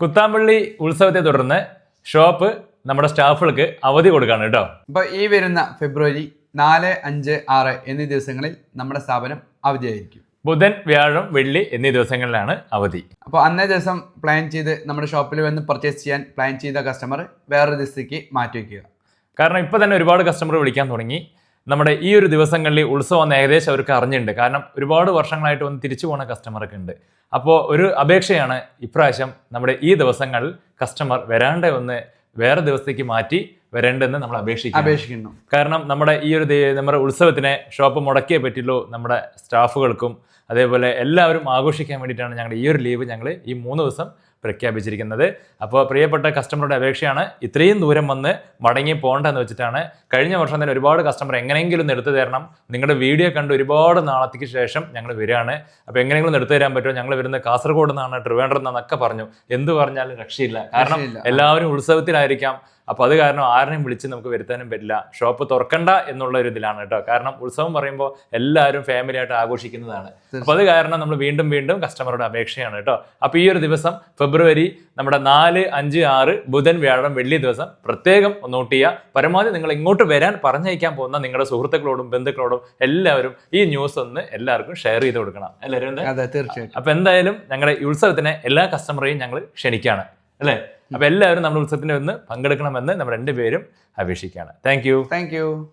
കുത്താമ്പള്ളി ഉത്സവത്തെ തുടർന്ന് ഷോപ്പ് നമ്മുടെ സ്റ്റാഫുകൾക്ക് അവധി കൊടുക്കാണ് കേട്ടോ. അപ്പോൾ ഈ വരുന്ന ഫെബ്രുവരി നാല് അഞ്ച് ആറ് എന്നീ ദിവസങ്ങളിൽ നമ്മുടെ സ്ഥാപനം അവധിയായിരിക്കും. ബുധൻ വ്യാഴം വെള്ളി എന്നീ ദിവസങ്ങളിലാണ് അവധി. അപ്പോൾ അന്നേ ദിവസം പ്ലാൻ ചെയ്ത് നമ്മുടെ ഷോപ്പിൽ വന്ന് പർച്ചേസ് ചെയ്യാൻ പ്ലാൻ ചെയ്ത കസ്റ്റമർ വേറൊരു ദിവസത്തേക്ക് മാറ്റി വയ്ക്കുക കാരണം ഇപ്പോൾ തന്നെ ഒരുപാട് കസ്റ്റമർ വിളിക്കാൻ തുടങ്ങി. നമ്മുടെ ഈ ഒരു ദിവസങ്ങളിൽ ഉത്സവം ഏകദേശം അവർക്ക് അറിഞ്ഞിട്ടുണ്ട്. കാരണം ഒരുപാട് വർഷങ്ങളായിട്ട് വന്ന് തിരിച്ചു പോകുന്ന കസ്റ്റമറൊക്കെ ഉണ്ട്. അപ്പോൾ ഒരു അപേക്ഷയാണ് ഇപ്രാവശ്യം നമ്മുടെ ഈ ദിവസങ്ങളിൽ കസ്റ്റമർ വരാണ്ട് ഒന്ന് വേറെ ദിവസത്തേക്ക് മാറ്റി വരേണ്ടെന്ന് നമ്മൾ അപേക്ഷിക്കും അപേക്ഷിക്കുന്നു. കാരണം നമ്മുടെ ഈ ഒരു നമ്മുടെ ഉത്സവത്തിനെ ഷോപ്പ് മുടക്കിയേ പറ്റുള്ളൂ നമ്മുടെ സ്റ്റാഫുകൾക്കും അതേപോലെ എല്ലാവരും ആഘോഷിക്കാൻ വേണ്ടിയിട്ടാണ് ഞങ്ങളുടെ ഈ ഒരു ലീവ് ഞങ്ങൾ ഈ മൂന്ന് ദിവസം പ്രഖ്യാപിച്ചിരിക്കുന്നത്. അപ്പോൾ പ്രിയപ്പെട്ട കസ്റ്റമറുടെ അപേക്ഷയാണ് ഇത്രയും ദൂരം വന്ന് മടങ്ങി പോകണ്ടെന്ന് വെച്ചിട്ടാണ് കഴിഞ്ഞ വർഷം തന്നെ ഒരുപാട് കസ്റ്റമർ എങ്ങനെയെങ്കിലും എടുത്തു തരണം. നിങ്ങളുടെ വീഡിയോ കണ്ട് ഒരുപാട് നാളത്തേക്ക് ശേഷം ഞങ്ങൾ വരികയാണ്. അപ്പോൾ എങ്ങനെയെങ്കിലും എടുത്തു തരാൻ പറ്റുമോ? ഞങ്ങൾ വരുന്നത് കാസർഗോഡ് നിന്നാണ് ട്രിവാൻഡ്രം നിന്നൊക്കെ പറഞ്ഞു. എന്ത് പറഞ്ഞാലും രക്ഷയില്ല. കാരണം എല്ലാവരും ഉത്സവത്തിലായിരിക്കാം. അപ്പൊ അത് കാരണം ആരെയും വിളിച്ച് നമുക്ക് വരുത്താനും പറ്റില്ല. ഷോപ്പ് തുറക്കണ്ട എന്നുള്ള ഒരു ഇതിലാണ് കേട്ടോ. കാരണം ഉത്സവം പറയുമ്പോൾ എല്ലാവരും ഫാമിലി ആയിട്ട് ആഘോഷിക്കുന്നതാണ്. അപ്പൊ അത് കാരണം നമ്മൾ വീണ്ടും വീണ്ടും കസ്റ്റമറുടെ അപേക്ഷയാണ് കേട്ടോ. അപ്പൊ ഈ ഒരു ദിവസം ഫെബ്രുവരി നമ്മുടെ നാല് അഞ്ച് ആറ് ബുധൻ വ്യാഴം വെള്ളി ദിവസം പ്രത്യേകം ഒന്ന് നോട്ട് ചെയ്യുക. പരമാവധി നിങ്ങൾ ഇങ്ങോട്ട് വരാൻ പറഞ്ഞയക്കാൻ പോകുന്ന നിങ്ങളുടെ സുഹൃത്തുക്കളോടും ബന്ധുക്കളോടും എല്ലാവരും ഈ ന്യൂസ് ഒന്ന് എല്ലാവർക്കും ഷെയർ ചെയ്ത് കൊടുക്കണം. എല്ലാവരും അപ്പൊ എന്തായാലും ഞങ്ങളുടെ ഈ ഉത്സവത്തിന് എല്ലാ കസ്റ്റമറെയും ഞങ്ങൾ ക്ഷണിക്കുകയാണ്. അല്ലേ? അപ്പൊ എല്ലാവരും നമ്മുടെ ഉത്സവത്തിന് ഒന്ന് പങ്കെടുക്കണമെന്ന് നമ്മൾ രണ്ടുപേരും അപേക്ഷിക്കുകയാണ്. Thank you thank you